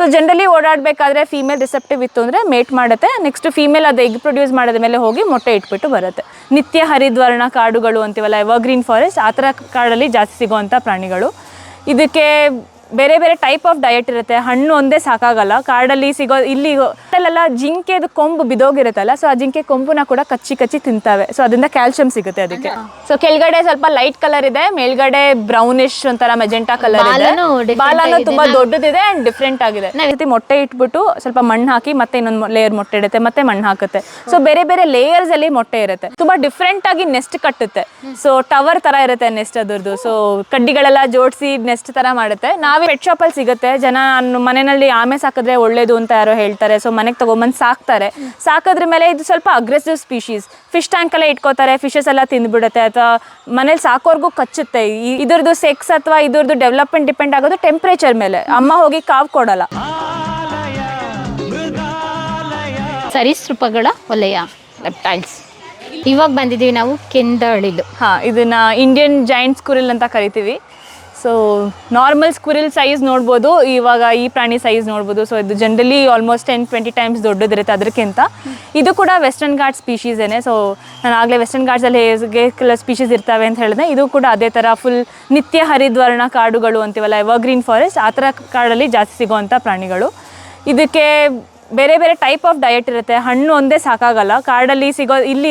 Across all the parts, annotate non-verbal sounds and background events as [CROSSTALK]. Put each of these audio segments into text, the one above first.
So generally ಓಡಾಡಬೇಕಾದ್ರೆ female receptive ಇತ್ತು ಅಂದರೆ ಮೇಟ್ ಮಾಡುತ್ತೆ. ನೆಕ್ಸ್ಟ್ ಫೀಮೇಲ್ ಅದು ಎಗ್ ಪ್ರೊಡ್ಯೂಸ್ ಮಾಡಿದ ಮೇಲೆ ಹೋಗಿ ಮೊಟ್ಟೆ ಇಟ್ಬಿಟ್ಟು ಬರುತ್ತೆ. ನಿತ್ಯ ಹರಿದ್ವರ್ಣ ಕಾಡುಗಳು ಅಂತೀವಲ್ಲ ಎವರ್ಗ್ರೀನ್ ಫಾರೆಸ್ಟ್ ಆ ಥರ ಕಾಡಲ್ಲಿ ಜಾಸ್ತಿ ಸಿಗುವಂಥ ಪ್ರಾಣಿಗಳು. ಇದಕ್ಕೆ ಬೇರೆ ಬೇರೆ ಟೈಪ್ ಆಫ್ ಡಯಟ್ ಇರುತ್ತೆ. ಹಣ್ಣು ಒಂದೇ ಸಾಕಾಗಲ್ಲ. ಕಾಡಲ್ಲಿ ಸಿಗೋ ಇಲ್ಲಿ ಅಲ್ಲೆಲ್ಲ ಜಿಂಕೆದು ಕೊಂಬು ಬಿದೋಗಿರುತ್ತಲ್ಲ ಸೊ ಆ ಜಿಂಕೆ ಕೊಂಬುನ ಕೂಡ ಕಚ್ಚಿ ಕಚ್ಚಿ ತಿಂತಾವೆ. ಸೊ ಅದರಿಂದ ಕ್ಯಾಲ್ಸಿಯಂ ಸಿಗುತ್ತೆ ಅದಕ್ಕೆ. ಸೊ ಕೆಳಗಡೆ ಸ್ವಲ್ಪ ಲೈಟ್ ಕಲರ್ ಇದೆ ಮೇಲ್ಗಡೆ ಬ್ರೌನಿಶ್ ಒಂಥರ ಮೆಜೆಂಟಾ ಕಲರ್ ಇದೆ. ಬಾಲನೂ ತುಂಬಾ ದೊಡ್ಡದಿದೆ ಅಂಡ್ ಡಿಫ್ರೆಂಟ್ ಆಗಿದೆ. ಈ ರೀತಿ ಮೊಟ್ಟೆ ಇಟ್ಬಿಟ್ಟು ಸ್ವಲ್ಪ ಮಣ್ಣು ಹಾಕಿ ಮತ್ತೆ ಇನ್ನೊಂದು ಲೇಯರ್ ಮೊಟ್ಟೆ ಇಡುತ್ತೆ ಮತ್ತೆ ಮಣ್ಣು ಹಾಕುತ್ತೆ. ಸೊ ಬೇರೆ ಬೇರೆ ಲೇಯರ್ಸ್ ಅಲ್ಲಿ ಮೊಟ್ಟೆ ಇರುತ್ತೆ. ತುಂಬಾ ಡಿಫ್ರೆಂಟ್ ಆಗಿ ನೆಸ್ಟ್ ಕಟ್ಟುತ್ತೆ. ಸೊ ಟವರ್ ತರ ಇರುತ್ತೆ ನೆಸ್ಟ್ ಅದ್ರದ್ದು. ಸೊ ಕಡ್ಡಿಗಳೆಲ್ಲ ಜೋಡಿಸಿ ನೆಸ್ಟ್ ತರ ಮಾಡುತ್ತೆ. ನಾವೇ ಪೆಟ್ ಶಾಪ್ ಅಲ್ಲಿ ಸಿಗುತ್ತೆ. ಜನ ಮನೆಯಲ್ಲಿ ಆಮೆ ಸಾಕಿದ್ರೆ ಒಳ್ಳೇದು ಅಂತ ಯಾರೋ ಹೇಳ್ತಾರೆ. ಸೊ ಮನೆಗೆ ತಗೊಂಬಂದು ಸಾಕ್ತಾರೆ. ಸಾಕೋದ್ರ ಮೇಲೆ ಇದು ಸ್ವಲ್ಪ ಅಗ್ರೆಸಿವ್ ಸ್ಪೀಶೀಸ್ ಫಿಶ್ ಟ್ಯಾಂಕ್ ಎಲ್ಲ ಇಟ್ಕೋತಾರೆ. ಫಿಶಸ್ ಎಲ್ಲ ತಿಂದುಬಿಡುತ್ತೆ. ಅಥವಾ ಮನೇಲಿ ಸಾಕೋರ್ಗೂ ಕಚ್ಚುತ್ತೆ. ಇದ್ರದ್ದು ಸೆಕ್ಸ್ ಅಥವಾ ಇದ್ರದ್ದು ಡೆವಲಪ್ಮೆಂಟ್ ಡಿಪೆಂಡ್ ಆಗೋದು ಟೆಂಪ್ರೇಚರ್ ಮೇಲೆ. ಅಮ್ಮ ಹೋಗಿ ಕಾವು ಕೊಡಲ್ಲ. ಸರೀಸೃಪಗಳ ವಲಯ ರೆಪ್ಟೈಲ್ಸ್ ಇವಾಗ ಬಂದಿದ್ದೀವಿ ನಾವು ಕೆಂದಳಿಲು ಹಾಂ ಇದನ್ನ ಇಂಡಿಯನ್ ಜಾಯಿಂಟ್ ಸ್ಕೂರಿಲ್ ಅಂತ ಕರಿತೀವಿ. ಸೊ ನಾರ್ಮಲ್ ಸ್ಕುರಿಲ್ ಸೈಜ್ ನೋಡ್ಬೋದು, ಇವಾಗ ಈ ಪ್ರಾಣಿ ಸೈಜ್ ನೋಡ್ಬೋದು. ಸೊ ಇದು generally almost ten twenty times ದೊಡ್ಡದಿರುತ್ತೆ ಅದಕ್ಕಿಂತ ಇದು ಕೂಡ ವೆಸ್ಟರ್ನ್ ಘಾಟ್ ಸ್ಪೀಶೀಸೇನೆ ಸೊ ನಾನು ಆಗಲೇ ವೆಸ್ಟರ್ನ್ ಘಾಟ್ಸಲ್ಲಿ ಹೇಗೆ ಕೆಲವು ಸ್ಪೀಷೀಸ್ ಇರ್ತವೆ ಅಂತ ಹೇಳಿದೆ. ಇದು ಕೂಡ ಅದೇ ಥರ ಫುಲ್ ನಿತ್ಯ ಹರಿದ್ವರ್ಣ ಕಾಡುಗಳು ಅಂತೀವಲ್ಲ ಎವರ್ಗ್ರೀನ್ ಫಾರೆಸ್ಟ್ ಆ ಥರ ಕಾಡಲ್ಲಿ ಜಾಸ್ತಿ ಸಿಗುವಂಥ ಪ್ರಾಣಿಗಳು. ಇದಕ್ಕೆ ಬೇರೆ ಬೇರೆ ಟೈಪ್ ಆಫ್ ಡಯಟ್ ಇರುತ್ತೆ. ಹಣ್ಣು ಒಂದೇ ಸಾಕಾಗಲ್ಲ. ಕಾಡಲ್ಲಿ ಸಿಗೋ, ಇಲ್ಲಿ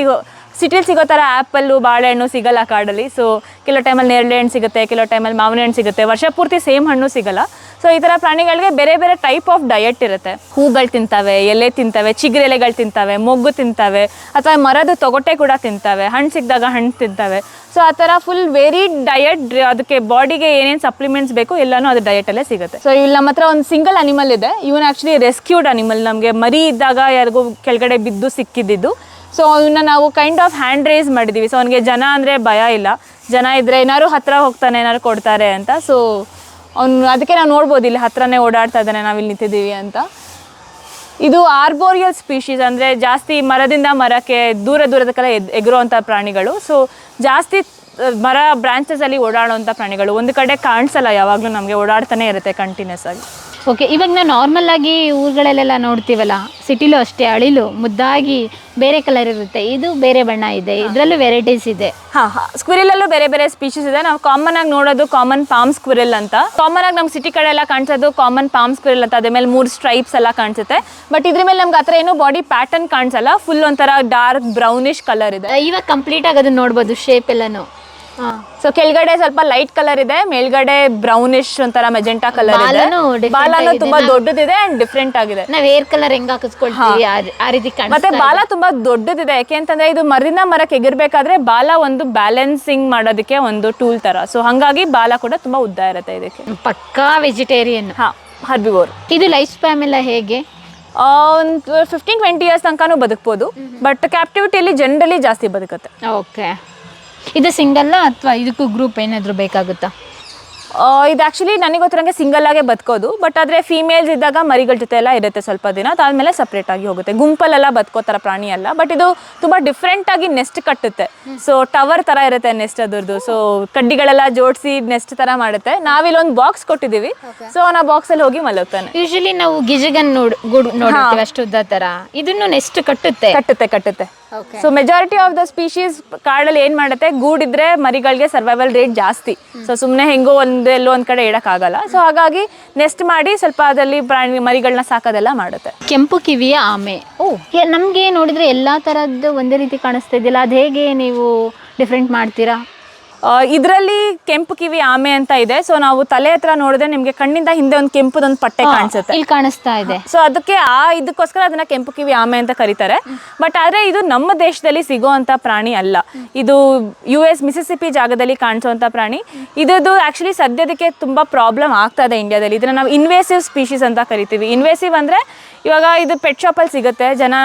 ಸಿಟಿಲಿ ಸಿಗೋ ಥರ ಆ್ಯಪಲ್ಲು ಬಾಳೆಹಣ್ಣು ಸಿಗಲ್ಲ ಕಾಡಲ್ಲಿ ಸೊ ಕೆಲವು ಟೈಮಲ್ಲಿ ನೇರಳೆ ಹಣ್ಣು ಸಿಗುತ್ತೆ, ಕೆಲವು ಟೈಮಲ್ಲಿ ಮಾವಿನ ಹಣ್ಣು ಸಿಗುತ್ತೆ. ವರ್ಷ ಪೂರ್ತಿ ಸೇಮ್ ಹಣ್ಣು ಸಿಗಲ್ಲ. ಸೊ ಈ ಥರ ಪ್ರಾಣಿಗಳಿಗೆ ಬೇರೆ ಬೇರೆ ಟೈಪ್ ಆಫ್ ಡಯಟ್ ಇರುತ್ತೆ. ಹೂಗಳು ತಿಂತವೆ, ಎಲೆ ತಿಂತವೆ ಚಿಗ್ರೆಲೆಗಳು ತಿಂತಾವೆ, ಮೊಗ್ಗು ತಿಂತವೆ, ಅಥವಾ ಮರದ ತೊಗೊಟೆ ಕೂಡ ತಿಂತವೆ. ಹಣ್ಣು ಸಿಕ್ಕಿದಾಗ ಹಣ್ಣು ತಿಂತವೆ. ಸೊ ಆ ಥರ ಫುಲ್ ವೆರಿ ಡಯಟ್ ಅದಕ್ಕೆ ಬಾಡಿಗೆ ಏನೇನು ಸಪ್ಲಿಮೆಂಟ್ಸ್ ಬೇಕು ಎಲ್ಲನೂ ಅದು ಡಯಟಲ್ಲೇ ಸಿಗುತ್ತೆ. ಸೊ ಇಲ್ಲಿ ನಮ್ಮ ಹತ್ರ ಒಂದು ಸಿಂಗಲ್ ಅನಿಮಲ್ ಇದೆ. ಇವನ್ ಆ್ಯಕ್ಚುಲಿ ರೆಸ್ಕ್ಯೂಡ್ ಅನಿಮಲ್ ನಮಗೆ ಮರಿ ಇದ್ದಾಗ ಯಾರಿಗೂ ಕೆಳಗಡೆ ಬಿದ್ದು ಸಿಕ್ಕಿದ್ದಿದ್ದು ಸೊ ಅವನ್ನ ನಾವು ಕೈಂಡ್ ಆಫ್ ಹ್ಯಾಂಡ್ ರೇಸ್ ಮಾಡಿದ್ದೀವಿ ಸೊ ಅವನಿಗೆ ಜನ ಅಂದರೆ ಭಯ ಇಲ್ಲ. ಜನ ಇದ್ದರೆ ಏನಾದ್ರು ಹತ್ರ ಹೋಗ್ತಾನೆ, ಏನಾದ್ರು ಕೊಡ್ತಾರೆ ಅಂತ. ಸೊ ಅವ್ನು ಅದಕ್ಕೆ ನಾವು ನೋಡ್ಬೋದು, ಇಲ್ಲಿ ಹತ್ರನೇ ಓಡಾಡ್ತಾ ಇದ್ದಾನೆ ನಾವಿಲ್ಲಿ ನಿಂತಿದ್ದೀವಿ ಅಂತ. ಇದು ಆರ್ಬೋರಿಯಲ್ ಸ್ಪೀಶೀಸ್ ಅಂದರೆ ಜಾಸ್ತಿ ಮರದಿಂದ ಮರಕ್ಕೆ ದೂರ ದೂರದ ಕಡೆ ಎದ್ ಎಗರುವಂಥ ಪ್ರಾಣಿಗಳು. ಸೊ ಜಾಸ್ತಿ ಮರ ಬ್ರಾಂಚಸಲ್ಲಿ ಓಡಾಡುವಂಥ ಪ್ರಾಣಿಗಳು. ಒಂದು ಕಡೆ ಕಾಣಿಸಲ್ಲ, ಯಾವಾಗಲೂ ನಮಗೆ ಓಡಾಡ್ತಾನೆ ಇರುತ್ತೆ ಕಂಟಿನ್ಯೂಸ್ ಆಗಿ. ಓಕೆ ಇವಾಗ ನಾವು ನಾರ್ಮಲ್ ಆಗಿ ಊರುಗಳಲ್ಲೆಲ್ಲ ನೋಡ್ತೀವಲ್ಲ ಸಿಟಿಲೂ ಅಷ್ಟೇ ಅಳಿಲು ಮುದ್ದಾಗಿ ಬೇರೆ ಕಲರ್ ಇರುತ್ತೆ. ಇದು ಬೇರೆ ಬಣ್ಣ ಇದೆ ಇದರಲ್ಲೂ ವೆರೈಟೀಸ್ ಇದೆ. ಹಾ ಹಾ. ಸ್ಕ್ವಿರಲ್ಲೂ ಬೇರೆ ಬೇರೆ ಸ್ಪೀಶೀಸ್ ಇದೆ. ನಾವು ಕಾಮನ್ ಆಗಿ ನೋಡೋದು ಕಾಮನ್ ಪಾಮ್ ಸ್ಕ್ವಿರಲ್ ಅಂತ. ಕಾಮನ್ ಆಗಿ ನಮ್ಮ ಸಿಟಿ ಕಡೆ ಎಲ್ಲ ಕಾಣಿಸೋದು ಕಾಮನ್ ಪಾಮ್ ಸ್ಕ್ವಿರಲ್ ಅಂತ. ಅದ್ರ ಮೇಲೆ ಮೂರು ಸ್ಟ್ರೈಪ್ಸ್ ಎಲ್ಲ ಕಾಣಿಸುತ್ತೆ. ಬಟ್ ಇದ್ರ ಮೇಲೆ ನಮ್ಗೆ ಆ ಥರ ಏನು ಬಾಡಿ ಪ್ಯಾಟರ್ನ್ ಕಾಣಿಸಲ್ಲ. ಫುಲ್ ಒಂಥರ ಡಾರ್ಕ್ ಬ್ರೌನಿಶ್ ಕಲರ್ ಇದೆ. ಇವಾಗ ಕಂಪ್ಲೀಟ್ ಆಗಿ ಅದನ್ನ ನೋಡ್ಬೋದು ಶೇಪ್ ಎಲ್ಲಾನು. ಸೊ ಕೆಳಗಡೆ ಸ್ವಲ್ಪ ಲೈಟ್ ಕಲರ್ ಇದೆ ಮೇಲ್ಗಡೆ ಬ್ರೌನಿಶ್ ಒಂಥರ ಮೆಜೆಂಟಾ ಕಲರ್ ಇದೆ. ಬಾಲನೂ different ಬಾಲನು ಆಗಿದೆ. ತುಂಬಾ ದೊಡ್ಡದಿದೆ ಅಂಡ್ ಡಿಫ್ರೆಂಟ್ ಆಗಿದೆ. ನಾವ್ ಏರ್ ಕಲರ್ ಹೆಂಗ್ ಹಾಕಿಸ್ಕೊಳ್ತೀವಿ ಆ- ಆ ರೀತಿ ಮತ್ತೆ ಬಾಲ ತುಂಬಾ ದೊಡ್ಡದಿದೆ ಯಾಕೆ ಅಂತಂದ್ರೆ ಇದು ಮರದಿಂದ ಮರಕ್ಕೆ ಎಗಿರ್ಬೇಕಾದ್ರೆ ಬಾಲ ಒಂದು ಬ್ಯಾಲೆನ್ಸಿಂಗ್ ಮಾಡೋದಕ್ಕೆ ಒಂದು ಟೂಲ್ ತರ. ಸೊ ಹಂಗಾಗಿ ಬಾಲ ಕೂಡ ತುಂಬಾ ಉದ್ದ ಇರುತ್ತೆ ಇದಕ್ಕೆ. ಇದೆ. ಪಕ್ಕಾ ವೆಜಿಟೇರಿಯನ್ ಹಾ ಹರ್ಬಿಗೋರ್. ಇದು ಲೈಫ್ ಸ್ಪ್ಯಾಮ್ ಎಲ್ಲ ಹೇಗೆ? ಒಂದು ಫಿಫ್ಟೀನ್ ಟ್ವೆಂಟಿ ಇಯರ್ಸ್ ತನಕನೂ ಬದುಕ್ಬೋದು. ಬಟ್ ಕ್ಯಾಪ್ಟಿವಿಟಿಯಲ್ಲಿ ಜನರಲಿ ಜಾಸ್ತಿ ಬದುಕುತ್ತೆ. ಓಕೆ ಇದು ಸಿಂಗಲ್ಲ ಅಥವಾ ಇದಕ್ಕೂ ಗ್ರೂಪ್ ಏನಾದರೂ ಬೇಕಾಗುತ್ತಾ? ಇದು ಆ್ಯಕ್ಚುಲಿ ನನಗೆ ಗೊತ್ತಿರೋಂಗೆ ಸಿಂಗಲ್ ಆಗೇ ಬದುಕೋದು ಬಟ್ ಆದರೆ ಫೀಮೇಲ್ಸ್ ಇದ್ದಾಗ ಮರಿಗಳ ಜೊತೆ ಎಲ್ಲ ಇರುತ್ತೆ ಸ್ವಲ್ಪ ದಿನ ಅದಾದಮೇಲೆ ಸಪ್ರೇಟ್ ಆಗಿ ಹೋಗುತ್ತೆ. ಗುಂಪಲ್ಲೆಲ್ಲ ಬದುಕೋತರ ಪ್ರಾಣಿ ಅಲ್ಲ ಬಟ್ ಇದು ತುಂಬ ಡಿಫ್ರೆಂಟ್ ಆಗಿ ನೆಸ್ಟ್ ಕಟ್ಟುತ್ತೆ. ಸೊ ಟವರ್ ಥರ ಇರುತ್ತೆ ನೆಸ್ಟ್ ಅದ್ರದ್ದು. ಸೊ ಕಡ್ಡಿಗಳೆಲ್ಲ ಜೋಡಿಸಿ ನೆಸ್ಟ್ ಥರ ಮಾಡುತ್ತೆ. ನಾವಿಲ್ಲಿ ಒಂದು ಬಾಕ್ಸ್ ಕೊಟ್ಟಿದ್ದೀವಿ. ಸೊ ಆ ಬಾಕ್ಸಲ್ಲಿ ಹೋಗಿ ಮಲಗ್ತಾನೆ. ಯೂಶಲಿ ನಾವು ಗಿಜಗನ್ ನೋಡ್ ಗುಡ್ ಉದ್ದ ತರ. ಇದನ್ನು ನೆಸ್ಟ್ ಕಟ್ಟುತ್ತೆ? ಕಟ್ಟುತ್ತೆ ಕಟ್ಟುತ್ತೆ. So majority of the species ಕಾಡಲ್ಲಿ ಏನು ಮಾಡುತ್ತೆ? ಗೂಡಿದ್ರೆ ಮರಿಗಳಿಗೆ ಸರ್ವೈವಲ್ ರೇಟ್ ಜಾಸ್ತಿ. ಸೊ ಸುಮ್ಮನೆ ಹೆಂಗೋ ಒಂದು ಎಲ್ಲೋ ಒಂದು ಕಡೆ ಇಡೋಕ್ಕಾಗಲ್ಲ. ಸೊ ಹಾಗಾಗಿ ನೆಸ್ಟ್ ಮಾಡಿ ಸ್ವಲ್ಪ ಅದರಲ್ಲಿ ಪ್ರಾಣಿ ಮರಿಗಳನ್ನ ಸಾಕೋದೆಲ್ಲ ಮಾಡುತ್ತೆ. ಕೆಂಪು ಕಿವಿಯ ಆಮೆ. ಓ. ನಮಗೆ ನೋಡಿದ್ರೆ ಎಲ್ಲಾ ತರದ್ದು ಒಂದೇ ರೀತಿ ಕಾಣಿಸ್ತಾ ಇದೆಯಲ್ಲ ಅದು ಹೇಗೆ ನೀವು ಡಿಫ್ರೆಂಟ್ ಮಾಡ್ತೀರಾ? ಇದರಲ್ಲಿ ಕೆಂಪು ಕಿವಿ ಆಮೆ ಅಂತ ಇದೆ. ಸೊ ನಾವು ತಲೆ ಹತ್ರ ನೋಡಿದ್ರೆ ನಿಮ್ಗೆ ಕಣ್ಣಿಂದ ಹಿಂದೆ ಒಂದು ಕೆಂಪುದೊಂದು ಪಟ್ಟೆ ಕಾಣಿಸುತ್ತೆ. ಇಲ್ಲಿ ಕಾಣಿಸ್ತಾ ಇದೆ. ಸೊ ಅದಕ್ಕೆ ಆ ಇದಕ್ಕೋಸ್ಕರ ಅದನ್ನ ಕೆಂಪು ಕಿವಿ ಆಮೆ ಅಂತ ಕರೀತಾರೆ. ಬಟ್ ಆದ್ರೆ ಇದು ನಮ್ಮ ದೇಶದಲ್ಲಿ ಸಿಗುವಂತ ಪ್ರಾಣಿ ಅಲ್ಲ. ಇದು ಯು ಎಸ್ ಮಿಸಿಸಿಪಿ ಜಾಗದಲ್ಲಿ ಕಾಣಿಸುವಂತ ಪ್ರಾಣಿ. ಇದದು ಆಕ್ಚುಲಿ ಸದ್ಯದಕ್ಕೆ ತುಂಬಾ ಪ್ರಾಬ್ಲಮ್ ಆಗ್ತಾ ಇದೆ ಇಂಡಿಯಾದಲ್ಲಿ ಇದನ್ನ ನಾವು ಇನ್ವೇಸಿವ್ ಸ್ಪೀಶೀಸ್ ಅಂತ ಕರಿತೀವಿ. ಇನ್ವೇಸಿವ್ ಅಂದ್ರೆ ಇವಾಗ ಇದು ಪೆಟ್ ಶಾಪಲ್ಲಿ ಸಿಗುತ್ತೆ. ಜನ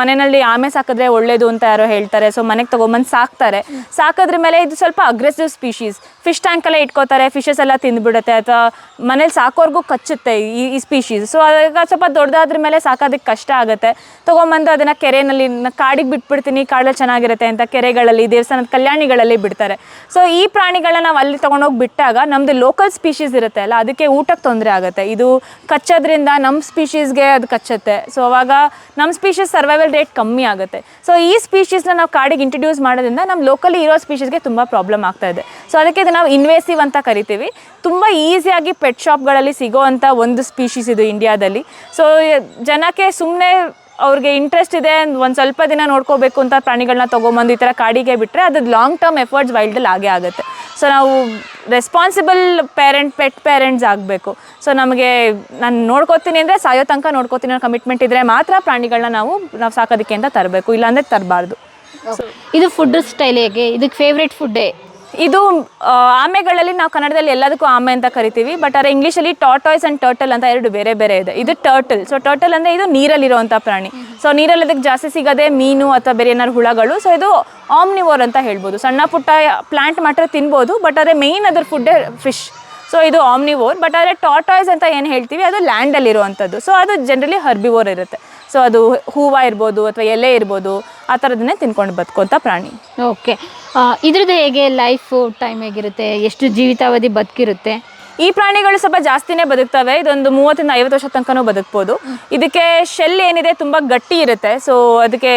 ಮನೆಯಲ್ಲಿ ಆಮೆ ಸಾಕಿದ್ರೆ ಒಳ್ಳೇದು ಅಂತ ಯಾರೋ ಹೇಳ್ತಾರೆ. ಸೊ ಮನೆಗೆ ತಗೊಂಬಂದು ಸಾಕ್ತಾರೆ. ಸಾಕೋದ್ರ ಮೇಲೆ ಇದು ಸ್ವಲ್ಪ ಅಗ್ರೆಸಿವ್ ಸ್ಪೀಶೀಸ್ ಫಿಶ್ ಟ್ಯಾಂಕ್ ಎಲ್ಲ ಇಟ್ಕೋತಾರೆ ಫಿಶಸ್ ಎಲ್ಲ ತಿಂದ್ಬಿಡುತ್ತೆ. ಅಥವಾ ಮನೇಲಿ ಸಾಕೋರ್ಗೂ ಕಚ್ಚುತ್ತೆ ಈ ಈ ಸ್ಪೀಶೀಸ್ ಸೊ ಅದಾಗ ಸ್ವಲ್ಪ ದೊಡ್ಡದಾದ್ರ ಮೇಲೆ ಸಾಕೋದಕ್ಕೆ ಕಷ್ಟ ಆಗುತ್ತೆ. ತೊಗೊಂಬಂದು ಅದನ್ನು ಕೆರೆಯಲ್ಲಿ ಕಾಡಿಗೆ ಬಿಟ್ಬಿಡ್ತೀನಿ ಕಾಡಲ್ಲಿ ಚೆನ್ನಾಗಿರುತ್ತೆ ಅಂತ ಕೆರೆಗಳಲ್ಲಿ, ದೇವಸ್ಥಾನದ ಕಲ್ಯಾಣಿಗಳಲ್ಲಿ ಬಿಡ್ತಾರೆ. ಸೊ ಈ ಪ್ರಾಣಿಗಳನ್ನ ನಾವು ಅಲ್ಲಿ ತೊಗೊಂಡೋಗಿ ಬಿಟ್ಟಾಗ ನಮ್ಮದು ಲೋಕಲ್ ಸ್ಪೀಶೀಸ್ ಇರುತ್ತೆ ಅಲ್ಲ, ಅದಕ್ಕೆ ಊಟಕ್ಕೆ ತೊಂದರೆ ಆಗುತ್ತೆ. ಇದು ಕಚ್ಚೋದ್ರಿಂದ ನಮ್ಮ ಸ್ಪೀಶೀಸ್ಗೆ ಅದು ಕಚ್ಚುತ್ತೆ. ಸೊ ಅವಾಗ ನಮ್ಮ ಸ್ಪೀಶೀಸ್ ಸರ್ವೈವಲ್ ರೇಟ್ ಕಮ್ಮಿ ಆಗುತ್ತೆ. ಸೊ ಈ ಸ್ಪೀಶೀಸ್ನ ನಾವು ಕಾಡಿಗೆ ಇಂಟ್ರಡ್ಯೂಸ್ ಮಾಡೋದ್ರಿಂದ ನಮ್ಮ ಲೋಕಲಿ ಇರೋ ಸ್ಪೀಶೀಸ್ಗೆ ತುಂಬ ಪ್ರಾಬ್ಲಮ್ ಆಗ್ತಾ ಇದೆ. ಸೊ ಅದಕ್ಕೆ ಇದು ನಾವು ಇನ್ವೇಸಿವ್ ಅಂತ ಕರಿತೀವಿ. ತುಂಬ ಈಸಿಯಾಗಿ ಪೆಟ್ ಶಾಪ್ಗಳಲ್ಲಿ ಸಿಗೋವಂಥ ಒಂದು ಸ್ಪೀಶೀಸ್ ಇದು ಇಂಡಿಯಾದಲ್ಲಿ. ಸೊ ಜನಕ್ಕೆ ಸುಮ್ಮನೆ ಅವ್ರಿಗೆ ಇಂಟ್ರೆಸ್ಟ್ ಇದೆ, ಒಂದು ಸ್ವಲ್ಪ ದಿನ ನೋಡ್ಕೋಬೇಕು ಅಂತ ಪ್ರಾಣಿಗಳನ್ನ ತೊಗೊಂಬಂದು ಈ ಥರ ಕಾಡಿಗೆ ಬಿಟ್ಟರೆ ಅದು ಲಾಂಗ್ ಟರ್ಮ್ ಎಫರ್ಟ್ಸ್ ವೈಲ್ಡಲ್ಲಿ ಆಗೇ ಆಗುತ್ತೆ. ಸೊ ನಾವು ರೆಸ್ಪಾನ್ಸಿಬಲ್ ಪೇರೆಂಟ್ ಪೆಟ್ ಪೇರೆಂಟ್ಸ್ ಆಗಬೇಕು. ಸೊ ನಮಗೆ ನಾನು ನೋಡ್ಕೋತೀನಿ ಅಂದರೆ ಸಾಯೋ ತನಕ ನೋಡ್ಕೋತೀನಿ ಅನ್ನೋ ಕಮಿಟ್ಮೆಂಟ್ ಇದ್ದರೆ ಮಾತ್ರ ಪ್ರಾಣಿಗಳನ್ನ ನಾವು ನಾವು ಸಾಕೋದಕ್ಕೆ ಅಂತ ತರಬೇಕು, ಇಲ್ಲಾಂದರೆ ತರಬಾರ್ದು. ಇದು ಫುಡ್ ಸ್ಟೈಲ್ ಹೇಗೆ? ಇದಕ್ಕೆ ಫೇವ್ರೇಟ್ ಫುಡ್ಡೇ ಇದು ಆಮೆಗಳಲ್ಲಿ ನಾವು ಕನ್ನಡದಲ್ಲಿ ಎಲ್ಲದಕ್ಕೂ ಆಮೆ ಅಂತ ಕರಿತೀವಿ ಬಟ್ ಆದರೆ ಇಂಗ್ಲೀಷಲ್ಲಿ ಟಾಟಾಯ್ಸ್ ಆ್ಯಂಡ್ ಟರ್ಟಲ್ ಅಂತ ಎರಡು ಬೇರೆ ಬೇರೆ ಇದೆ. ಇದು ಟರ್ಟಲ್ ಸೊ ಟರ್ಟಲ್ ಅಂದರೆ ಇದು ನೀರಲ್ಲಿರುವಂಥ ಪ್ರಾಣಿ. ಸೊ ನೀರಲ್ಲಿ ಅದಕ್ಕೆ ಜಾಸ್ತಿ ಸಿಗೋದೇ ಮೀನು ಅಥವಾ ಬೇರೆ ಏನಾದ್ರು ಹುಳಗಳು. ಸೊ ಇದು ಆಮ್ನಿವೋರ್ ಅಂತ ಹೇಳ್ಬೋದು. ಸಣ್ಣ ಪುಟ್ಟ ಪ್ಲಾಂಟ್ ಮಾತ್ರ ತಿನ್ಬೋದು ಬಟ್ ಆದರೆ ಮೇಯ್ನ್ ಅದ್ರ ಫುಡ್ಡೇ ಫಿಶ್ ಸೊ ಇದು ಆಮ್ನಿವೋರ್ ಬಟ್ ಆದರೆ ಟಾಟಾಯ್ಸ್ ಅಂತ ಏನು ಹೇಳ್ತೀವಿ, ಅದು ಲ್ಯಾಂಡಲ್ಲಿರುವಂಥದ್ದು ಸೊ ಅದು ಜನರಲಿ ಹರ್ಬಿವೋರ್ ಇರುತ್ತೆ. ಸೊ ಅದು ಹೂವು ಇರ್ಬೋದು ಅಥವಾ ಎಲೆ ಇರ್ಬೋದು, ಆ ಥರದನ್ನೇ ತಿನ್ಕೊಂಡು ಬದುಕೋಂಥ ಪ್ರಾಣಿ. ಓಕೆ ಇದ್ರದ್ದು ಹೇಗೆ ಲೈಫು ಟೈಮ್ ಹೇಗಿರುತ್ತೆ? ಎಷ್ಟು ಜೀವಿತಾವಧಿ ಬದುಕಿರುತ್ತೆ? ಈ ಪ್ರಾಣಿಗಳು ಸ್ವಲ್ಪ ಜಾಸ್ತಿನೇ ಬದುಕ್ತವೆ. ಇದೊಂದು ಮೂವತ್ತರಿಂದ ಐವತ್ತು ವರ್ಷ ತನಕನೂ ಬದುಕ್ಬೋದು. ಇದಕ್ಕೆ ಶೆಲ್ ಏನಿದೆ ತುಂಬ ಗಟ್ಟಿ ಇರುತ್ತೆ. ಸೊ ಅದಕ್ಕೆ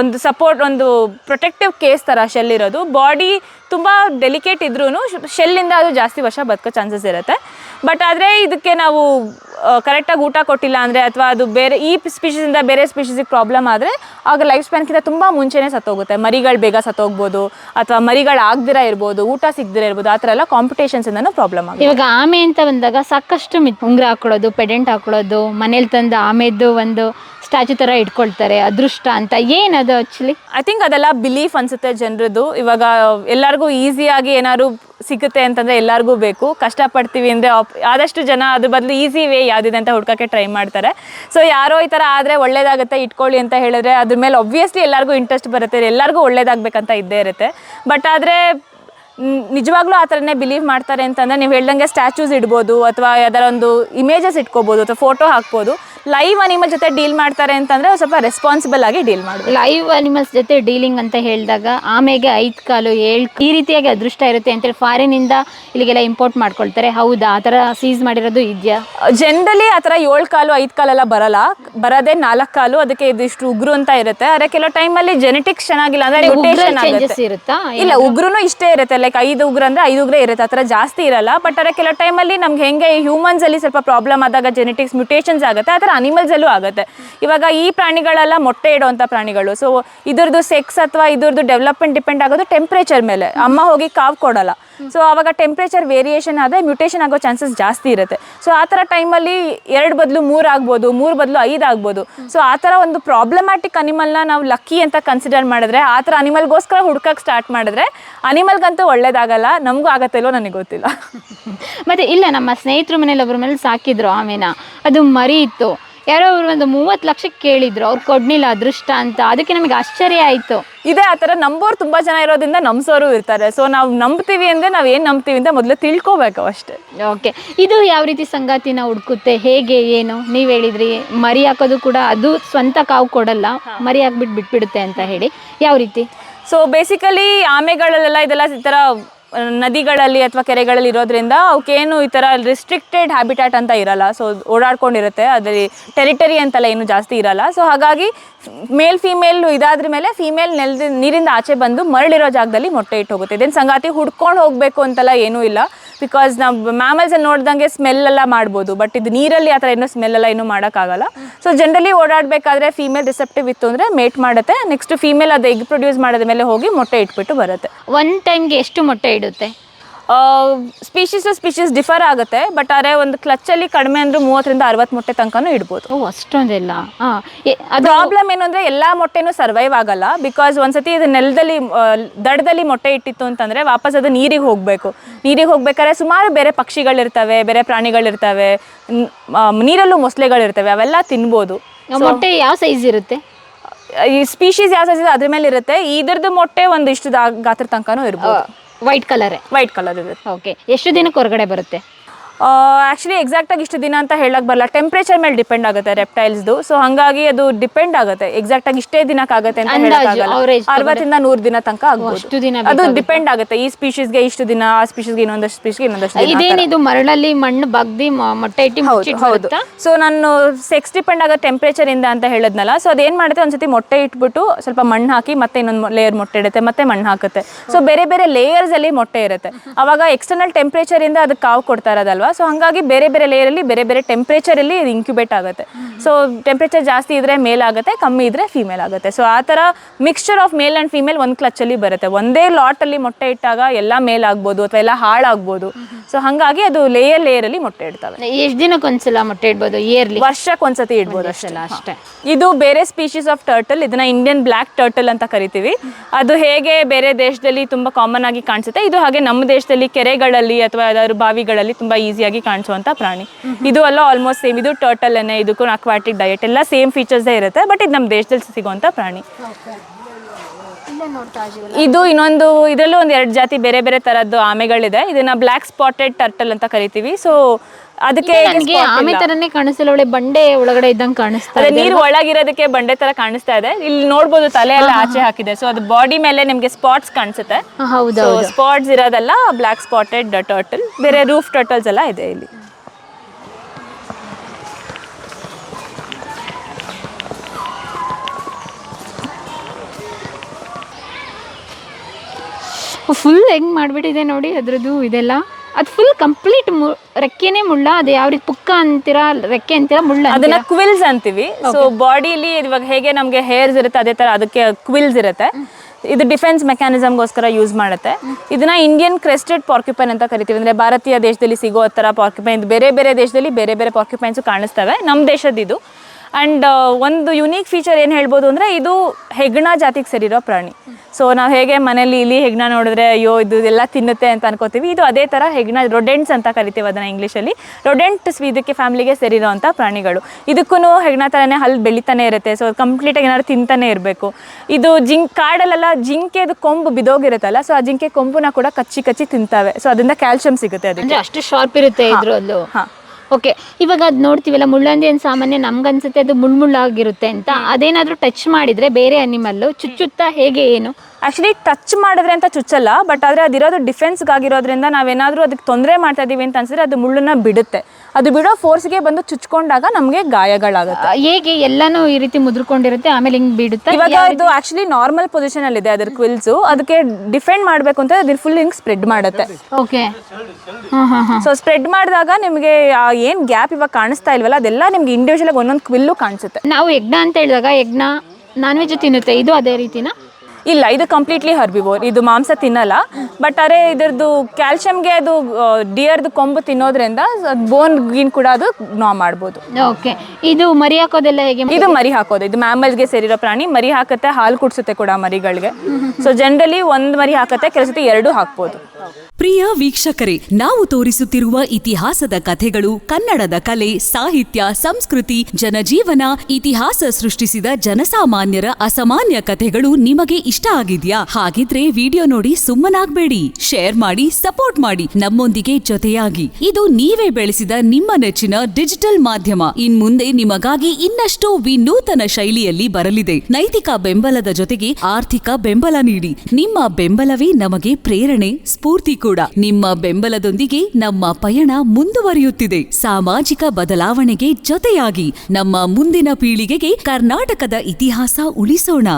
ಒಂದು ಸಪೋರ್ಟ್ ಒಂದು ಪ್ರೊಟೆಕ್ಟಿವ್ ಕೇಸ್ ಥರ ಶೆಲ್ ಇರೋದು. ಬಾಡಿ ತುಂಬ ಡೆಲಿಕೇಟ್ ಇದ್ರೂ ಶೆಲ್ಲಿಂದ ಅದು ಜಾಸ್ತಿ ವರ್ಷ ಬದುಕೋ ಚಾನ್ಸಸ್ ಇರುತ್ತೆ. ಬಟ್ ಆದರೆ ಇದಕ್ಕೆ ನಾವು ಕರೆಕ್ಟಾಗಿ ಊಟ ಕೊಟ್ಟಿಲ್ಲ ಅಂದರೆ ಅಥವಾ ಅದು ಬೇರೆ, ಈ ಸ್ಪೀಷೀಸಿಂದ ಬೇರೆ ಸ್ಪೀಷೀಸಿಗೆ ಪ್ರಾಬ್ಲಮ್ ಆದರೆ ಆಗ ಲೈಫ್ ಸ್ಪ್ಯಾನ್ಕಿಂತ ತುಂಬ ಮುಂಚೆನೇ ಸತ್ತೋಗುತ್ತೆ. ಮರಿಗಳು ಬೇಗ ಸತ್ತೋಗ್ಬೋದು, ಅಥವಾ ಮರಿಗಳು ಆಗದಿರ ಇರ್ಬೋದು, ಊಟ ಸಿಗದಿರ ಇರ್ಬೋದು, ಆ ಥರ ಎಲ್ಲ ಕಾಂಪಿಟೇಷನ್ಸಿಂದನೂ ಪ್ರಾಬ್ಲಮ್ ಆಗುತ್ತೆ. ಇವಾಗ ಆಮೆ ಅಂತ ಬಂದಾಗ ಸಾಕಷ್ಟು ಉಂಗುರ ಹಾಕೊಳ್ಳೋದು, ಪೆಡೆಂಟ್ ಹಾಕೊಳ್ಳೋದು, ಮನೇಲಿ ತಂದು ಆಮೆದ್ದು ಒಂದು ಸ್ಟ್ಯಾಚು ಥರ ಇಟ್ಕೊಳ್ತಾರೆ, ಅದೃಷ್ಟ ಅಂತ. ಏನದು ಆ್ಯಕ್ಚುಲಿ ಐ ಥಿಂಕ್ ಅದೆಲ್ಲ ಬಿಲೀಫ್ ಅನ್ಸುತ್ತೆ ಜನರದ್ದು. ಇವಾಗ ಎಲ್ಲರಿಗೂ ಈಸಿಯಾಗಿ ಏನಾದ್ರು ಸಿಗುತ್ತೆ ಅಂತಂದರೆ ಎಲ್ಲರಿಗೂ ಬೇಕು. ಕಷ್ಟಪಡ್ತೀವಿ ಅಂದರೆ ಆದಷ್ಟು ಜನ ಅದ್ರ ಬದಲು ಈಸಿ ವೇ ಯಾವುದಿದೆ ಅಂತ ಹುಡ್ಕೋಕ್ಕೆ ಟ್ರೈ ಮಾಡ್ತಾರೆ. ಸೊ ಯಾರೋ ಈ ಥರ ಆದರೆ ಒಳ್ಳೇದಾಗುತ್ತೆ, ಇಟ್ಕೊಳ್ಳಿ ಅಂತ ಹೇಳಿದ್ರೆ ಅದ್ರ ಮೇಲೆ ಒಬ್ವಿಯಸ್ಲಿ ಎಲ್ಲರಿಗೂ ಇಂಟ್ರೆಸ್ಟ್ ಬರುತ್ತೆ, ಎಲ್ಲರಿಗೂ ಒಳ್ಳೇದಾಗಬೇಕಂತ ಇದ್ದೇ ಇರುತ್ತೆ. ಬಟ್ ಆದರೆ ನಿಜವಾಗ್ಲೂ ಆ ಥರನೇ ಬಿಲೀವ್ ಮಾಡ್ತಾರೆ ಅಂತಂದರೆ ನೀವು ಹೇಳ್ದಂಗೆ ಸ್ಟ್ಯಾಚೂಸ್ ಇಡ್ಬೋದು ಅಥವಾ ಯಾವ್ದಾರ ಒಂದು ಇಮೇಜಸ್ ಇಟ್ಕೋಬೋದು ಅಥವಾ ಫೋಟೋ ಹಾಕ್ಬೋದು. ಲೈವ್ ಅನಿಮಲ್ ಜೊತೆ ಡೀಲ್ ಮಾಡ್ತಾರೆ ಅಂತಂದರೆ ಸ್ವಲ್ಪ ರೆಸ್ಪಾನ್ಸಿಬಲ್ ಆಗಿ ಡೀಲ್ ಮಾಡಿ ಲೈವ್ ಅನಿಮಲ್ಸ್ ಜೊತೆ ಡೀಲಿಂಗ್ ಅಂತ ಹೇಳಿದಾಗ ಆಮೆಗೆ ಐದು ಕಾಲು ಏಳು ಈ ರೀತಿಯಾಗಿ ಅದೃಷ್ಟ ಇರುತ್ತೆ ಅಂತೇಳಿ ಫಾರಿನಿಂದ ಇಲ್ಲಿಗೆಲ್ಲ ಇಂಪೋರ್ಟ್ ಮಾಡ್ಕೊಳ್ತಾರೆ. ಹೌದಾ? ಆ ಥರ ಸೀಸ್ ಮಾಡಿರೋದು ಇದೆಯಾ? ಜನರಲಿ ಆ ಥರ ಏಳು ಕಾಲು ಐದು ಕಾಲೆಲ್ಲ ಬರಲ್ಲ. ಬರೋದೇ ನಾಲ್ಕು ಕಾಲು ಅದಕ್ಕೆ ಇದಿಷ್ಟು ಉಗ್ರು ಅಂತ ಇರುತ್ತೆ. ಆದರೆ ಕೆಲವು ಟೈಮಲ್ಲಿ ಜೆನೆಟಿಕ್ಸ್ ಚೆನ್ನಾಗಿಲ್ಲ ಅಂದರೆ mutation ಚೇಂಜಸ್ ಇರುತ್ತಾ? ಇಲ್ಲ ಉಗ್ರೂ ಇಷ್ಟೇ ಇರುತ್ತೆ. ಲೈಕ್ ಐದು ಉಗ್ರ ಅಂದರೆ ಐದು ಉಗ್ರ ಇರುತ್ತೆ. ಆ ಥರ ಜಾಸ್ತಿ ಇರಲ್ಲ. ಬಟ್ ಆದರೆ ಕೆಲವು ಟೈಮಲ್ಲಿ ನಮ್ಗೆ ಹೆಂಗೆ ಹ್ಯೂಮನ್ಸ್ ಅಲ್ಲಿ ಸ್ವಲ್ಪ ಪ್ರಾಬ್ಲಮ್ ಆದಾಗ ಜೆನೆಟಿಕ್ಸ್ ಮ್ಯುಟೇಷನ್ಸ್ ಆಗುತ್ತೆ. ಆ ಥರ ಅನಿಮಲ್ಸಲ್ಲೂ ಆಗುತ್ತೆ. ಇವಾಗ ಈ ಪ್ರಾಣಿಗಳೆಲ್ಲ ಮೊಟ್ಟೆ ಇಡುವಂಥ ಪ್ರಾಣಿಗಳು. ಸೊ ಇದ್ರದ್ದು ಸೆಕ್ಸ್ ಅಥವಾ ಇದ್ರದ್ದು ಡೆವಲಪ್ಮೆಂಟ್ ಡಿಪೆಂಡ್ ಆಗೋದು ಟೆಂಪ್ರೇಚರ್ ಮೇಲೆ. ಅಮ್ಮ ಹೋಗಿ ಕಾವು ಕೊಡಲ್ಲ. ಸೊ ಅವಾಗ ಟೆಂಪ್ರೇಚರ್ ವೇರಿಯೇಷನ್ ಆದರೆ ಮ್ಯುಟೇಷನ್ ಆಗೋ ಚಾನ್ಸಸ್ ಜಾಸ್ತಿ ಇರುತ್ತೆ. ಸೊ ಆ ಥರ ಟೈಮಲ್ಲಿ ಎರಡು ಬದಲು ಮೂರು ಆಗ್ಬೋದು, ಮೂರು ಬದಲು ಐದು ಆಗ್ಬೋದು. ಸೊ ಆ ಥರ ಒಂದು ಪ್ರಾಬ್ಲಮ್ಯಾಟಿಕ್ ಅನಿಮಲ್ನ ನಾವು ಲಕ್ಕಿ ಅಂತ ಕನ್ಸಿಡರ್ ಮಾಡಿದ್ರೆ, ಆ ಥರ ಅನಿಮಲ್ಗೋಸ್ಕರ ಹುಡ್ಕಕ್ಕೆ ಸ್ಟಾರ್ಟ್ ಮಾಡಿದ್ರೆ ಅನಿಮಲ್ಗಂತೂ ಒಳ್ಳೇದಾಗಲ್ಲ, ನಮಗೂ ಆಗತ್ತಿಲ್ಲೋ ನನಗೆ ಗೊತ್ತಿಲ್ಲ. [LAUGHS] ಮತ್ತು ಇಲ್ಲ, ನಮ್ಮ ಸ್ನೇಹಿತರ ಮನೇಲಿ ಒಬ್ಬರ ಮೇಲೆ ಸಾಕಿದ್ರು ಆಮೇನ. ಅದು ಮರಿ ಇತ್ತು. ಯಾರೋ ಅವ್ರು ಒಂದು ಮೂವತ್ತು ಲಕ್ಷಕ್ಕೆ ಕೇಳಿದ್ರು ಅವ್ರು ಕೊಡ್ಲಿಲ್ಲ ಅದೃಷ್ಟ ಅಂತ. ಅದಕ್ಕೆ ನಮಗೆ ಆಶ್ಚರ್ಯ ಆಯಿತು. ಇದೇ ಆ ಥರ ನಂಬೋರು ತುಂಬ ಜನ ಇರೋದ್ರಿಂದ ನಂಬಿಸೋರು ಇರ್ತಾರೆ. ಸೊ ನಾವು ನಂಬ್ತೀವಿ ಅಂದರೆ ನಾವು ಏನು ನಂಬ್ತೀವಿ ಅಂತ ಮೊದಲು ತಿಳ್ಕೊಬೇಕು ಅಷ್ಟೇ. ಓಕೆ. ಇದು ಯಾವ ರೀತಿ ಸಂಗಾತಿನ ಹುಡುಕುತ್ತೆ? ಹೇಗೆ ಏನು? ನೀವು ಹೇಳಿದ್ರಿ ಮರಿ ಹಾಕೋದು ಕೂಡ ಅದು ಸ್ವಂತ ಕಾವು ಕೊಡಲ್ಲ ಮರಿ ಹಾಕ್ಬಿಟ್ಟು ಬಿಟ್ಬಿಡುತ್ತೆ ಅಂತ ಹೇಳಿ. ಯಾವ ರೀತಿ? ಸೊ ಬೇಸಿಕಲಿ ಆಮೆಗಳಲ್ಲೆಲ್ಲ ಇದೆಲ್ಲ ಈ ಥರ ನದಿಗಳಲ್ಲಿ ಅಥವಾ ಕೆರೆಗಳಲ್ಲಿ ಇರೋದ್ರಿಂದ ಅವಕ್ಕೇನು ಈ ಥರ ರಿಸ್ಟ್ರಿಕ್ಟೆಡ್ ಹ್ಯಾಬಿಟ್ಯಾಟ್ ಅಂತ ಇರಲ್ಲ. ಸೊ ಓಡಾಡ್ಕೊಂಡಿರುತ್ತೆ. ಅದರಲ್ಲಿ ಟೆರಿಟರಿ ಅಂತೆಲ್ಲ ಏನು ಜಾಸ್ತಿ ಇರಲ್ಲ. ಸೊ ಹಾಗಾಗಿ ಮೇಲ್ ಫೀಮೇಲ್ ಇದಾದ್ರ ಮೇಲೆ ಫೀಮೇಲ್ ನೆಲದ, ನೀರಿಂದ ಆಚೆ ಬಂದು ಮರಳಿರೋ ಜಾಗದಲ್ಲಿ ಮೊಟ್ಟೆ ಇಟ್ಟು ಹೋಗುತ್ತೆ. ಇದೇನು ಸಂಗಾತಿ ಹುಡ್ಕೊಂಡು ಹೋಗಬೇಕು ಅಂತೆಲ್ಲ ಏನೂ ಇಲ್ಲ. ಬಿಕಾಸ್ ನಾವು ಮ್ಯಾಮಲ್ಸಲ್ಲಿ ನೋಡ್ದಂಗೆ ಸ್ಮೆಲ್ ಎಲ್ಲ ಮಾಡ್ಬೋದು. ಬಟ್ ಇದು ನೀರಲ್ಲಿ ಆ ಥರ ಏನೂ ಸ್ಮೆಲ್ ಎಲ್ಲ ಏನೂ ಮಾಡೋಕ್ಕಾಗಲ್ಲ. ಸೊ ಜನರಲಿ ಓಡಾಡಬೇಕಾದ್ರೆ ಫೀಮೇಲ್ ರಿಸೆಪ್ಟಿವ್ ಇತ್ತು ಅಂದರೆ ಮೇಟ್ ಮಾಡುತ್ತೆ. ನೆಕ್ಸ್ಟ್ ಫೀಮೇಲ್ ಅದು ಎಗ್ ಪ್ರೊಡ್ಯೂಸ್ ಮಾಡಿದ ಮೇಲೆ ಹೋಗಿ ಮೊಟ್ಟೆ ಇಟ್ಬಿಟ್ಟು ಬರುತ್ತೆ. ಒನ್ ಟೈಮ್ಗೆ ಎಷ್ಟು ಮೊಟ್ಟೆ ಇಡುತ್ತೆ ಸ್ಪೀಶೀಸ್ ಸ್ಪೀಶೀಸ್ ಡಿಫರ್ ಆಗುತ್ತೆ ಬಟ್ ಆದರೆ ಒಂದು ಕ್ಲಚ್ಚಲ್ಲಿ ಕಡಿಮೆ ಅಂದ್ರೆ ಮೂವತ್ತರಿಂದ ಅರವತ್ತು ಮೊಟ್ಟೆ ತನಕನೂ ಇಡ್ಬೋದು. ಓ ಅಷ್ಟೊಂದೆಲ್ಲ? ಹಾಂ ಪ್ರಾಬ್ಲಮ್ ಏನು ಅಂದ್ರೆ ಎಲ್ಲಾ ಮೊಟ್ಟೆನೂ ಸರ್ವೈವ್ ಆಗಲ್ಲ ಬಿಕಾಸ್ ಒಂದ್ಸತಿ ಇದು ನೆಲದಲ್ಲಿ ದಡದಲ್ಲಿ ಮೊಟ್ಟೆ ಇಟ್ಟಿತ್ತು ಅಂತಂದ್ರೆ ವಾಪಸ್ ಅದು ನೀರಿಗೆ ಹೋಗ್ಬೇಕು. ನೀರಿಗೆ ಹೋಗ್ಬೇಕಾದ್ರೆ ಸುಮಾರು ಬೇರೆ ಪಕ್ಷಿಗಳಿರ್ತವೆ ಬೇರೆ ಪ್ರಾಣಿಗಳಿರ್ತವೆ ನೀರಲ್ಲೂ ಮೊಸಳೆಗಳಿರ್ತವೆ ಅವೆಲ್ಲ ತಿನ್ಬೋದು. ಮೊಟ್ಟೆ ಯಾವ ಸೈಜ್ ಇರುತ್ತೆ? ಈ ಸ್ಪೀಶೀಸ್ ಯಾವ ಸೈಜ್ ಅದ್ರ ಮೇಲೆ ಇರುತ್ತೆ ಇದ್ರದ್ದು ಮೊಟ್ಟೆ ಒಂದು ಇಷ್ಟು ಗಾತ್ರ ತನಕನೂ ಇರ್ಬೋದು. ವೈಟ್ ಕಲರ್ ವೈಟ್ ಕಲರ್ ಇರುತ್ತೆ. ಓಕೆ ಎಷ್ಟು ದಿನಕ್ಕೆ ಹೊರಗಡೆ ಬರುತ್ತೆ? ಆ್ಯಕ್ಚುಲಿ ಎಕ್ಸಾಕ್ಟಾಗಿ ಇಷ್ಟು ದಿನ ಅಂತ ಹೇಳಕ್ ಬರಲ್ಲ. ಟೆಂಪ್ರೇಚರ್ ಮೇಲೆ ಡಿಪೆಂಡ್ ಆಗುತ್ತೆ ರೆಪ್ಟೈಲ್ಸ್ದು ಸೊ ಹಾಗಾಗಿ ಅದು ಡಿಪೆಂಡ್ ಆಗುತ್ತೆ. ಎಕ್ಸಾಕ್ಟಾಗಿ ಇಷ್ಟೇ ದಿನಕ್ಕೆ ಆಗುತ್ತೆ ಅಂತ ಹೇಳಕ್ಕಾಗಲ್ಲ ಅರವತ್ತರಿಂದ ನೂರು ದಿನ ತನಕ ಆಗ್ಬೋದು. ಅದು ಡಿಪೆಂಡ್ ಆಗುತ್ತೆ. ಈ ಸ್ಪೀಶೀಸ್ಗೆ ಇಷ್ಟು ದಿನ ಆ ಸ್ಪೀಶೀಸ್ಗೆ ಇನ್ನೊಂದಷ್ಟು ಸ್ಪೀಶೀಸ್ಗೆ ಇನ್ನೊಂದಷ್ಟು. ಇದೇನಿದು ಮರಳಲ್ಲಿ ಮಣ್ಣು ಬಗ್ದಿ ಮೊಟ್ಟೆ ಇಟ್ಟು ಹೌದು ಹೌದು. ಸೊ ನಾನು ಸೆಕ್ಸ್ ಡಿಪೆಂಡ್ ಆಗೋ ಟೆಂಪ್ರೇಚರ್ ಇಂದ ಅಂತ ಹೇಳಿದ್ನಲ್ಲ. ಸೊ ಅದೇನ್ ಮಾಡುತ್ತೆ? ಒಂದ್ಸತಿ ಮೊಟ್ಟೆ ಇಟ್ಬಿಟ್ಟು ಸ್ವಲ್ಪ ಮಣ್ಣು ಹಾಕಿ ಮತ್ತೆ ಇನ್ನೊಂದು ಲೇಯರ್ ಮೊಟ್ಟೆ ಇಡುತ್ತೆ ಮತ್ತೆ ಮಣ್ಣು ಹಾಕುತ್ತೆ. ಸೊ ಬೇರೆ ಬೇರೆ ಲೇಯರ್ಸ್ ಅಲ್ಲಿ ಮೊಟ್ಟೆ ಇರುತ್ತೆ. ಅವಾಗ ಎಕ್ಸ್ಟರ್ನಲ್ ಟೆಂಪ್ರೇಚರ್ ಇಂದ ಅದಕ್ಕೆ ಕಾವು ಕೊಡ್ತಾ ಇರೋದಲ್ವಾ? ಸೊ ಹಂಗಾಗಿ ಬೇರೆ ಬೇರೆ ಲೇಯರಲ್ಲಿ ಬೇರೆ ಬೇರೆ ಟೆಂಪ್ರೇಚರಲ್ಲಿ ಇದು ಇನ್ಕ್ಯುಬೇಟ್ ಆಗುತ್ತೆ. ಸೊ ಟೆಂಪ್ರೇಚರ್ ಜಾಸ್ತಿ ಇದ್ರೆ ಮೇಲ್ ಆಗುತ್ತೆ ಕಮ್ಮಿ ಇದ್ರೆ ಫಿಮೇಲ್ ಆಗುತ್ತೆ. ಸೊ ಆ ಥರ mixture of male and female ಒಂದು ಕ್ಲಚ್ಚಲ್ಲಿ ಬರುತ್ತೆ. ಒಂದೇ ಲಾಟ್ ಅಲ್ಲಿ ಮೊಟ್ಟೆ ಇಟ್ಟಾಗ ಎಲ್ಲ ಮೇಲ್ ಆಗ್ಬೋದು ಅಥವಾ ಎಲ್ಲ ಹಾಳಾಗ್ಬೋದು. ಸೊ ಹಂಗಾಗಿ ಅದು ಲೇಯರ್ ಲೇಯರ್ ಅಲ್ಲಿ ಮೊಟ್ಟೆ ಇಡ್ತವೆ. ಎಷ್ಟು ದಿನಕ್ಕೆ ಒಂದ್ಸಲ ಮೊಟ್ಟೆ ಇಡ್ಬೋದು? ಇಯರ್ಲಿ ವರ್ಷಕ್ಕೆ ಒಂದ್ಸತಿ ಇಡ್ಬೋದು ಅಷ್ಟೆಲ್ಲ ಅಷ್ಟೇ. ಇದು ಬೇರೆ ಸ್ಪೀಶೀಸ್ ಆಫ್ ಟರ್ಟಲ್ ಇದನ್ನ ಇಂಡಿಯನ್ ಬ್ಲ್ಯಾಕ್ ಟರ್ಟಲ್ ಅಂತ ಕರಿತೀವಿ. ಅದು ಹೇಗೆ ಬೇರೆ ದೇಶದಲ್ಲಿ ತುಂಬಾ ಕಾಮನ್ ಆಗಿ ಕಾಣಿಸುತ್ತೆ. ಇದು ಹಾಗೆ ನಮ್ಮ ದೇಶದಲ್ಲಿ ಕೆರೆಗಳಲ್ಲಿ ಅಥವಾ ಯಾವ್ದಾದ್ರು ಬಾವಿಗಳಲ್ಲಿ ತುಂಬಾ ಈಸಿಯಾಗಿ ಕಾಣಿಸುವಂತ ಪ್ರಾಣಿ. ಇದು ಎಲ್ಲ ಆಲ್ಮೋಸ್ಟ್ ಸೇಮ್ ಇದು ಟರ್ಟಲ್ ಅನ್ನೇ ಇದಕ್ಕೂ ಅಕ್ವಾಟಿಕ್ ಡಯಟ್ ಎಲ್ಲ ಸೇಮ್ ಫೀಚರ್ಸ್ ಇರುತ್ತೆ ಬಟ್ ಇದು ನಮ್ಮ ದೇಶದಲ್ಲಿ ಸಿಗುವಂತ ಪ್ರಾಣಿ. ಇದು ಇನ್ನೊಂದು ಇದರಲ್ಲೂ ಒಂದು ಎರಡು ಜಾತಿ ಬೇರೆ ಬೇರೆ ತರದ್ದು ಆಮೆಗಳಿದೆ. ಇದನ್ನ ಬ್ಲಾಕ್ ಸ್ಪಾಟೆಡ್ ಟರ್ಟಲ್ ಅಂತ ಕರಿತೀವಿ. ಸೊ ಅದಕ್ಕೆ ನನಗೆ ಆಮೆ. ತರನೇ ಕಾಣಿಸಲ್ಲ ಒಳ್ಳೆ ಬಂಡೆ ಒಳಗಡೆ ಇದ್ದಂಗೆ ಕಾಣಿಸ್ತಾ ಅದೇ ಇದೆ ನೀರು ಒಳಗಿರೋದಕ್ಕೆ ಬಂಡೆ ತರ ಕಾಣಿಸ್ತಾ ಇದೆ. ಇಲ್ಲಿ ನೋಡ್ಬೋದು ತಲೆ ಎಲ್ಲ ಆಚೆ ಹಾಕಿದೆ. ಸೊ ಅದು ಬಾಡಿ ಮೇಲೆ ನಿಮ್ಗೆ ಸ್ಪಾಟ್ಸ್ ಕಾಣಿಸುತ್ತೆ. ಹೌದು ಸ್ಪಾಟ್ಸ್ ಇರೋದೆಲ್ಲ ಬ್ಲಾಕ್ ಸ್ಪಾಟೆಡ್ ಟರ್ಟಲ್ ಬೇರೆ ರೂಫ್ ಟರ್ಟಲ್ಸ್ ಎಲ್ಲ ಇದೆ ಇಲ್ಲಿ. ಫುಲ್ ಹೆಂಗ್ ಮಾಡ್ಬಿಟ್ಟಿದೆ ನೋಡಿ ಅದ್ರದ್ದು ಇದೆಲ್ಲ. ಅದು ಫುಲ್ ಕಂಪ್ಲೀಟ್ ರೆಕ್ಕೆನೇ ಮುಳ್ಳ. ಅದೇ ಯಾವ ರೀತಿ ಪುಕ್ಕ ಅಂತೀರಾ ರೆಕ್ಕೆ ಅಂತೀರಾ ಮುಳ್ಳ ಅದನ್ನ ಕ್ವಿಲ್ಸ್ ಅಂತೀವಿ. ಸೊ ಬಾಡಿಲಿ ಇವಾಗ ಹೇಗೆ ನಮ್ಗೆ ಹೇರ್ಸ್ ಇರುತ್ತೆ ಅದೇ ತರ ಅದಕ್ಕೆ ಕ್ವಿಲ್ಸ್ ಇರುತ್ತೆ. ಇದು ಡಿಫೆನ್ಸ್ ಮೆಕ್ಯಾನಿಸಮ್ಗೋಸ್ಕರ ಯೂಸ್ ಮಾಡುತ್ತೆ. ಇದನ್ನ ಇಂಡಿಯನ್ ಕ್ರೆಸ್ಟೆಡ್ ಪಾರ್ಕ್ಯುಪೈನ್ ಅಂತ ಕರಿತೀವಿ. ಅಂದ್ರೆ ಭಾರತೀಯ ದೇಶದಲ್ಲಿ ಸಿಗೋ ಥರ ಪಾರ್ಕ್ಯುಪೈನ್ ಬೇರೆ ಬೇರೆ ದೇಶದಲ್ಲಿ ಬೇರೆ ಬೇರೆ ಪಾರ್ಕ್ಯುಪೈನ್ಸ್ ಕಾಣಿಸ್ತವೆ. ನಮ್ಮ ದೇಶದ ಇದು ಆ್ಯಂಡ್ ಒಂದು ಯುನೀಕ್ ಫೀಚರ್ ಏನು ಹೇಳ್ಬೋದು ಅಂದರೆ ಇದು ಹೆಗ್ಣ ಜಾತಿಗೆ ಸೇರಿರೋ ಪ್ರಾಣಿ. ಸೊ ನಾವು ಹೇಗೆ ಮನೇಲಿ ಇಲ್ಲಿ ಹೆಗ್ಣ ನೋಡಿದ್ರೆ ಅಯ್ಯೋ ಇದು ಎಲ್ಲ ತಿನ್ನುತ್ತೆ ಅಂತ ಅನ್ಕೋತೀವಿ. ಇದು ಅದೇ ಥರ ಹೆಗ್ಣ ರೊಡೆಂಟ್ಸ್ ಅಂತ ಕರಿತೀವಿ ಅದನ್ನು ಇಂಗ್ಲೀಷಲ್ಲಿ ರೊಡೆಂಟ್ಸ್ ಇದಕ್ಕೆ ಫ್ಯಾಮಿಲಿಗೆ ಸೇರಿರೋವಂಥ ಪ್ರಾಣಿಗಳು. ಇದಕ್ಕೂ ಹೆಗ್ಣ ಥರನೇ ಹಲ್ಲು ಬೆಳಿತಾನೆ ಇರುತ್ತೆ. ಸೊ ಕಂಪ್ಲೀಟಾಗಿ ಏನಾದ್ರು ತಿಂತಾನೆ ಇರಬೇಕು. ಇದು ಜಿಂಕ್ ಕಾಡಲ್ಲೆಲ್ಲ ಜಿಂಕೆದು ಕೊಂಬು ಬಿದೋಗಿರುತ್ತಲ್ಲ ಸೊ ಆ ಜಿಂಕೆ ಕೊಂಬುನ ಕೂಡ ಕಚ್ಚಿ ಕಚ್ಚಿ ತಿಂತಾವೆ. ಸೊ ಅದರಿಂದ ಕ್ಯಾಲ್ಶಿಯಂ ಸಿಗುತ್ತೆ ಅದಕ್ಕೆ. ಅಷ್ಟು ಶಾರ್ಪ್ ಇರುತ್ತೆ ಇದ್ರಲ್ಲೂ. ಹಾ. ಓಕೆ ಇವಾಗ ಅದು ನೋಡ್ತೀವಲ್ಲ ಮುಳ್ಳಂದಿ ಏನು ಸಾಮಾನ್ಯ ನಮ್ಗನ್ಸುತ್ತೆ, ಅದು ಮುಳ್ಳು ಮುಳ್ಳಾಗಿರುತ್ತೆ ಅಂತ. ಅದೇನಾದರೂ ಟಚ್ ಮಾಡಿದರೆ ಬೇರೆ ಅನಿಮಲ್ಲು ಚುಚ್ಚುತ್ತಾ ಹೇಗೆ ಏನು? ಆ್ಯಕ್ಚುಲಿ ಟಚ್ ಮಾಡಿದ್ರೆ ಅಂತ ಚುಚ್ಚಲ್ಲ ಬಟ್ ಆದರೆ ಅದಿರೋದು ಡಿಫೆನ್ಸ್ಗಾಗಿರೋದ್ರಿಂದ ನಾವೇನಾದರೂ ಅದಕ್ಕೆ ತೊಂದರೆ ಮಾಡ್ತಾ ಇದ್ದೀವಿ ಅಂತ ಅನ್ಸಿದ್ರೆ ಅದು ಮುಳ್ಳನ್ನ ಬಿಡುತ್ತೆ. ಅದು ಬಿಡೋ ಫೋರ್ಸ್ಗೆ ಬಂದು ಚುಚ್ಕೊಂಡಾಗ ನಮಗೆ ಗಾಯಗಳಾಗುತ್ತೆ. ಹೇಗೆ ಎಲ್ಲಾನು ಈ ರೀತಿ ಮುದ್ರಕೊಂಡಿರುತ್ತೆ ಆಮೇಲೆ ಹಿಂಗೆ ಬಿಡುತ್ತೆ? ಇವಾಗ ಇದು ಆಕ್ಚುಲಿ ನಾರ್ಮಲ್ ಪೊಸಿಷನ್ ಅಲ್ಲಿ ಇದೆ ಅದ್ರ ಕ್ವಿಲ್ಸು ಅದಕ್ಕೆ ಡಿಫೆಂಡ್ ಮಾಡಬೇಕು ಅಂತ ಅದ್ರ ಫುಲ್ ಹಿಂಗ್ ಸ್ಪ್ರೆಡ್ ಮಾಡುತ್ತೆ. ಓಕೆ ಹಾಂ ಹಾಂ ಹಾಂ ಸೊ ಸ್ಪ್ರೆಡ್ ಮಾಡಿದಾಗ ನಿಮಗೆ ಏನು ಗ್ಯಾಪ್ ಇವಾಗ ಕಾಣಿಸ್ತಾ ಇಲ್ವಲ್ಲ ಅದೆಲ್ಲ ನಿಮ್ಗೆ ಇಂಡಿವಿಜುವಲ್ ಒಂದೊಂದು ಕ್ವಿಲ್ಲು ಕಾಣಿಸುತ್ತೆ. ನಾವು ಯಜ್ಞ ಅಂತ ಹೇಳಿದಾಗ ಯಜ್ಞ ನಾನ್ ವೆಜ್ ತಿನ್ನುತ್ತೆ ಇದು ಅದೇ ರೀತಿನಾ? ಇಲ್ಲ ಇದು ಕಂಪ್ಲೀಟ್ಲಿ ಹರ್ಬಿವೋರ್ ಇದು ಮಾಂಸ ತಿನ್ನಲ್ಲ. ಬಟ್ ಅರೆ ಇದರದ್ದು ಕ್ಯಾಲ್ಶಿಯಂಗೆ ಅದು ಡಿಯರ್ದು ಕೊಂಬು ತಿನ್ನೋದ್ರಿಂದ ಬೋನ್ ಗೀನ್ ಕೂಡ ಅದು ನಾ ಮಾಡ್ಬೋದು. ಓಕೆ. ಇದು ಮರಿ ಹಾಕೋದೆಲ್ಲ ಹೇಗೆ ಇದು ಮರಿ ಹಾಕೋದು. ಇದು ಮ್ಯಾಮಲ್ಸ್ಗೆ ಸೇರಿರೋ ಪ್ರಾಣಿ. ಮರಿ ಹಾಕತ್ತೆ ಹಾಲು ಕುಡಿಸುತ್ತೆ ಕೂಡ ಮರಿಗಳಿಗೆ. ಸೊ ಜನರಲಿ ಒಂದು ಮರಿ ಹಾಕುತ್ತೆ ಕೆಲಸ ಎರಡು ಹಾಕ್ಬೋದು. ಪ್ರಿಯ ವೀಕ್ಷಕರೇ ನಾವು ತೋರಿಸುತ್ತಿರುವ ಇತಿಹಾಸದ ಕಥೆಗಳು ಕನ್ನಡದ ಕಲೆ ಸಾಹಿತ್ಯ ಸಂಸ್ಕೃತಿ ಜನಜೀವನ ಇತಿಹಾಸ ಸೃಷ್ಟಿಸಿದ ಜನಸಾಮಾನ್ಯರ ಅಸಾಮಾನ್ಯ ಕಥೆಗಳು ನಿಮಗೆ ಇಷ್ಟ ಆಗಿದ್ಯಾ? ಹಾಗಿದ್ರೆ ವಿಡಿಯೋ ನೋಡಿ ಸುಮ್ಮನಾಗ್ಬೇಡಿ. ಶೇರ್ ಮಾಡಿ, ಸಪೋರ್ಟ್ ಮಾಡಿ. ನಮ್ಮೊಂದಿಗೆ ಜೊತೆಯಾಗಿ. ಇದು ನೀವೇ ಬೆಳೆಸಿದ ನಿಮ್ಮ ನೆಚ್ಚಿನ ಡಿಜಿಟಲ್ ಮಾಧ್ಯಮ. ಇನ್ ಮುಂದೆ ನಿಮಗಾಗಿ ಇನ್ನಷ್ಟು ವಿನೂತನ ಶೈಲಿಯಲ್ಲಿ ಬರಲಿದೆ. ನೈತಿಕ ಬೆಂಬಲದ ಜೊತೆಗೆ ಆರ್ಥಿಕ ಬೆಂಬಲ ನೀಡಿ. ನಿಮ್ಮ ಬೆಂಬಲವೇ ನಮಗೆ ಪ್ರೇರಣೆ, ಸ್ಫೂರ್ತಿ ಕೂಡ. ನಿಮ್ಮ ಬೆಂಬಲದೊಂದಿಗೆ ನಮ್ಮ ಪಯಣ ಮುಂದುವರಿಯುತ್ತಿದೆ. ಸಾಮಾಜಿಕ ಬದಲಾವಣೆಗೆ ಜೊತೆಯಾಗಿ. ನಮ್ಮ ಮುಂದಿನ ಪೀಳಿಗೆಗೆ ಕರ್ನಾಟಕದ ಇತಿಹಾಸ ಉಳಿಸೋಣ.